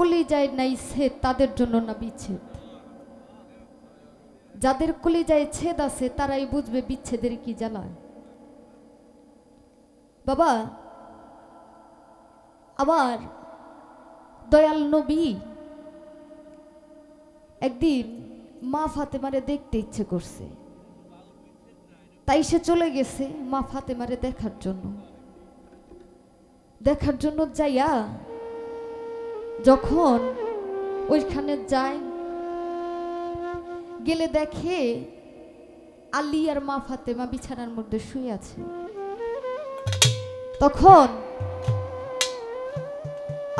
কলিজায় নাই ছেদ তাদের জন্য না বিচ্ছেদ। যাদের কলিজায় ছেদ আছে, তারাই বুঝবে বিচ্ছেদের কি জ্বালায়। বাবা, আমার দয়াল নবী একদিন মা ফাতেমারে দেখতে ইচ্ছে করছে। তাই সে চলে গেছে মা ফাতেমারে দেখার জন্য। দেখার জন্য যাইয়া যখন ওইখানে যায় গেলে দেখে আলী আর মা ফাতেমা বিছানার মধ্যে শুয়ে আছে। তখন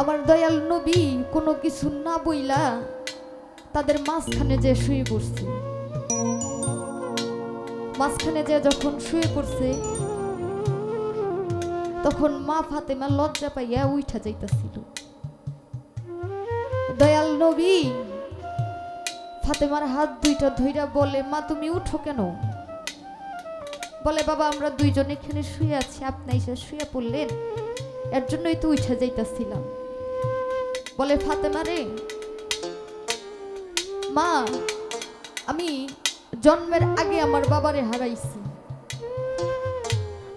আমার দয়াল নবী কোনো কিছু না বইলা তাদের মাঝখানে যে শুয়ে পড়ছে। মাঝখানে যে যখন শুয়ে পড়ছে, তখন মা ফাতেমা লজ্জা পাইয়া উঠা যাইতাছিল। দয়াল নবী। ফাতেমার হাত দুইটা ধইরা বলে, মা, তুমি উঠো কেন? বলে, বাবা, আমরা দুইজন এখানে শুয়ে আছি। আপনি এসে শুয়ে পড়লেন। এর জন্যই তো উঠে যাইতাছিলাম। বলে, ফাতেমা রে, মা, আমি জন্মের আগে আমার বাবারে হারাইছি।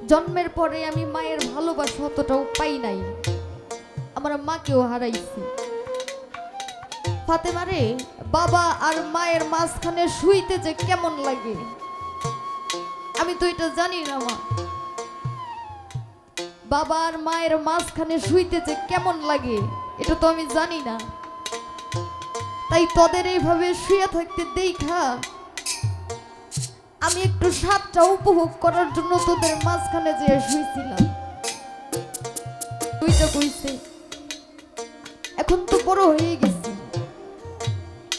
জন্মের পরে আমি মায়ের ভালোবাসা অতটাও পাই নাই। আমার মাকেও হারাইছি। ফাতেমারে, বাবা আর মায়ের মাঝখানে শুইতে যে কেমন লাগে? আমি তো এটা জানি না মা। বাবা আর মায়ের মাঝখানে শুইতে যে কেমন লাগে, এটা তো আমি জানি না। তাই তোদের এইভাবে শুয়ে থাকতে দেখা। আমি একটু সাপটা উপভোগ করার জন্য তোদের মাঝখানে যে শুয়েছিলাম তুইটা কইছে এখন তো বড় হয়ে গেছি।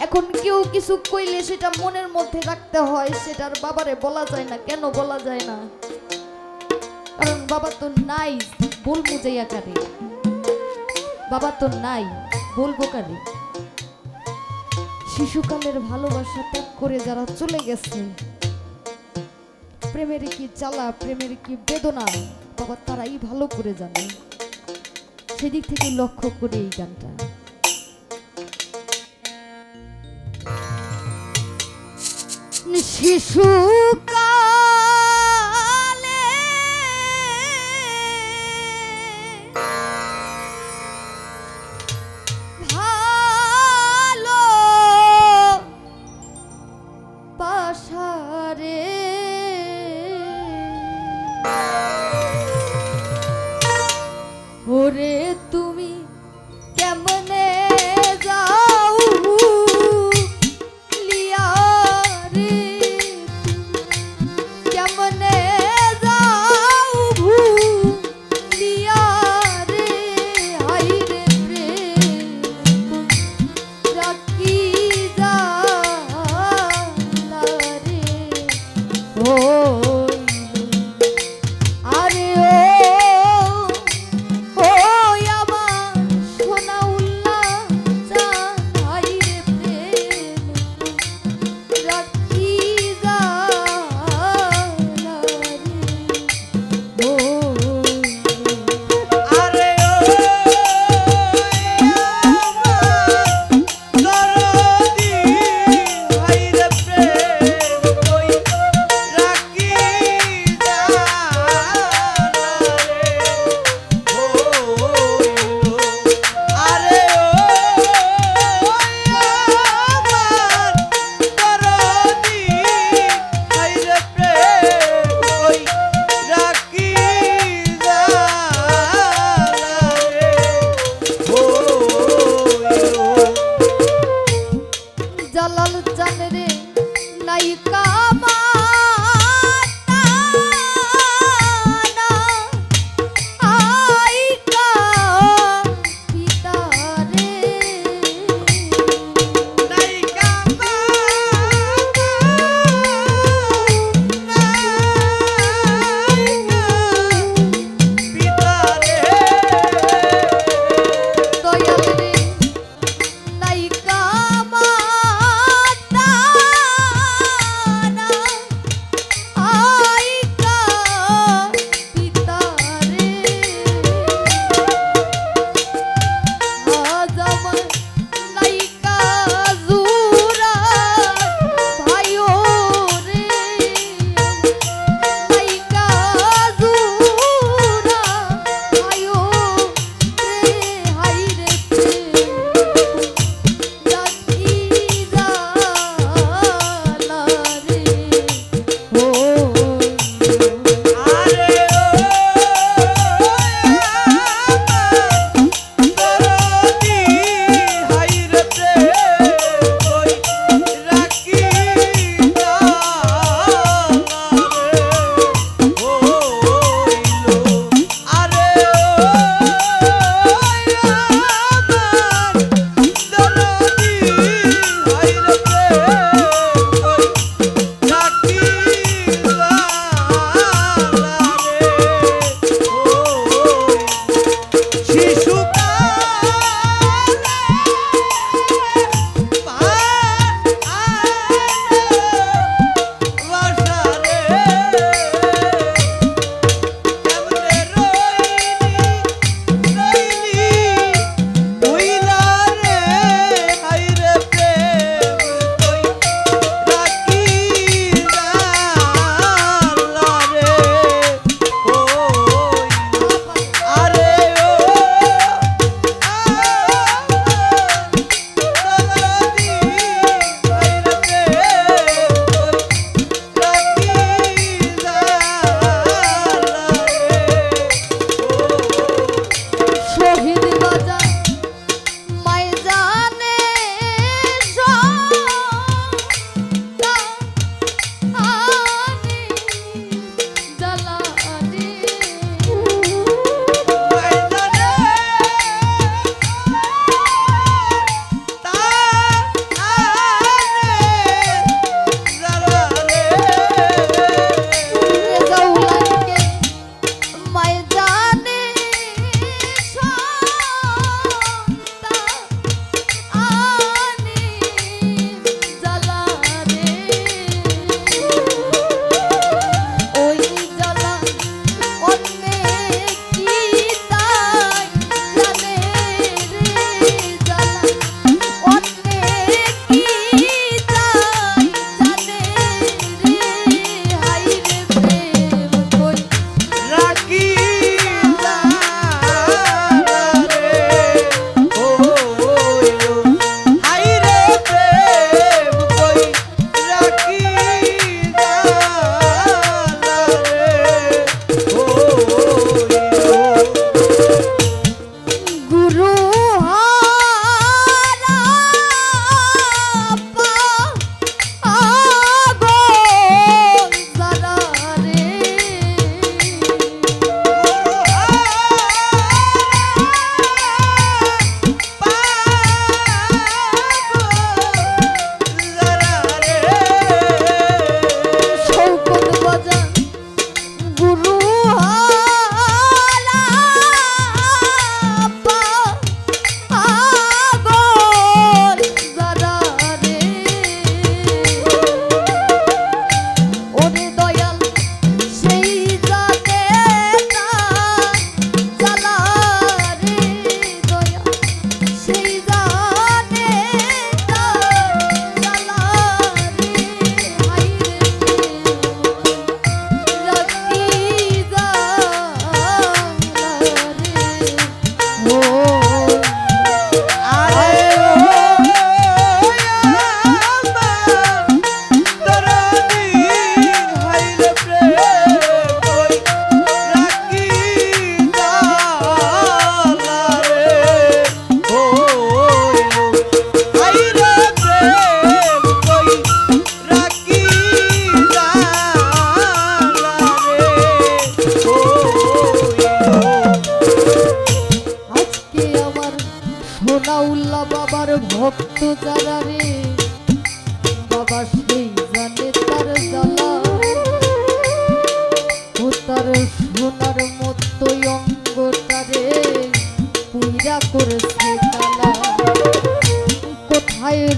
এখন কেউ কিছু কইলে সেটা মনের মধ্যে রাখতে হয়, সেটার বাবারে বলা যায় না, কেন বলা যায় না? কারণ বাবা তো নাই বলব যাইয়া কারে বাবা তো নাই বলব কারে? শিশুকালের ভালোবাসা ত্যাগ করে যারা চলে গেছে, প্রেমের কি জ্বালা, প্রেমের কি বেদনা, বাবা তারাই ভালো করে জানে। সেদিক থেকে লক্ষ্য করে এই গানটা। শিশুকালে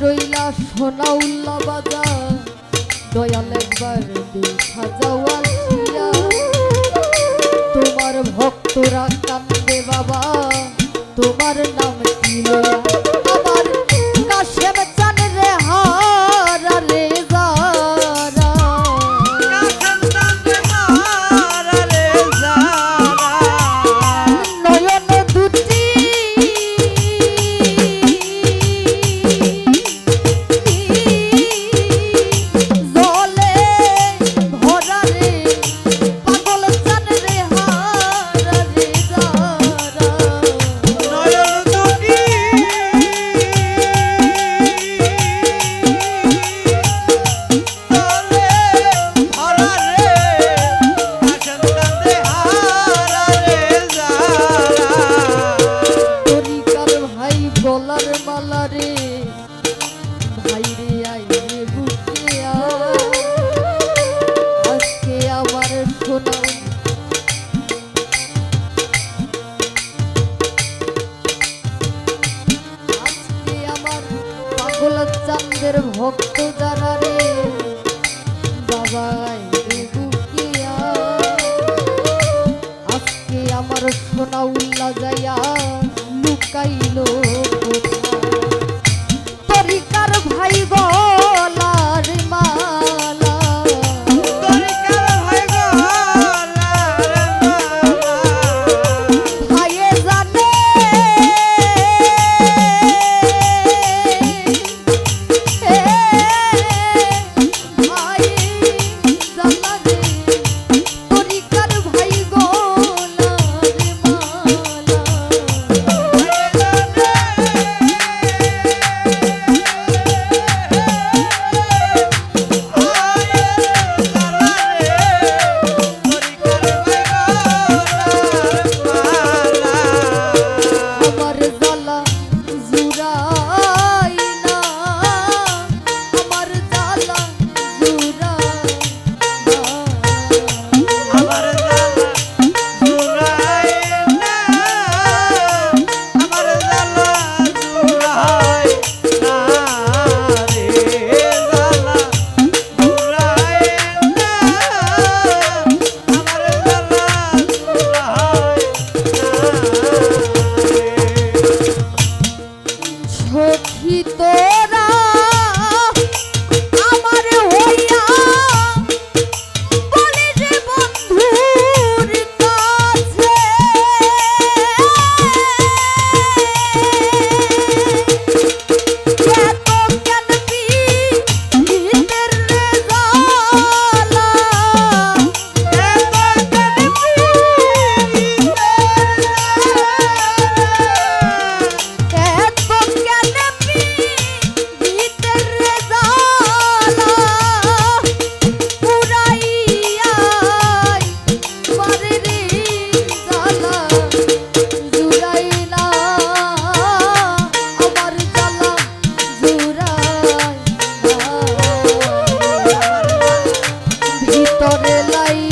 রইলা সোনা উল্লা বাজা দয়াল একবার দেখা যাওয়া তোমার ভক্তরা কান্দে বাবা, তোমার নাম কি তরে লাই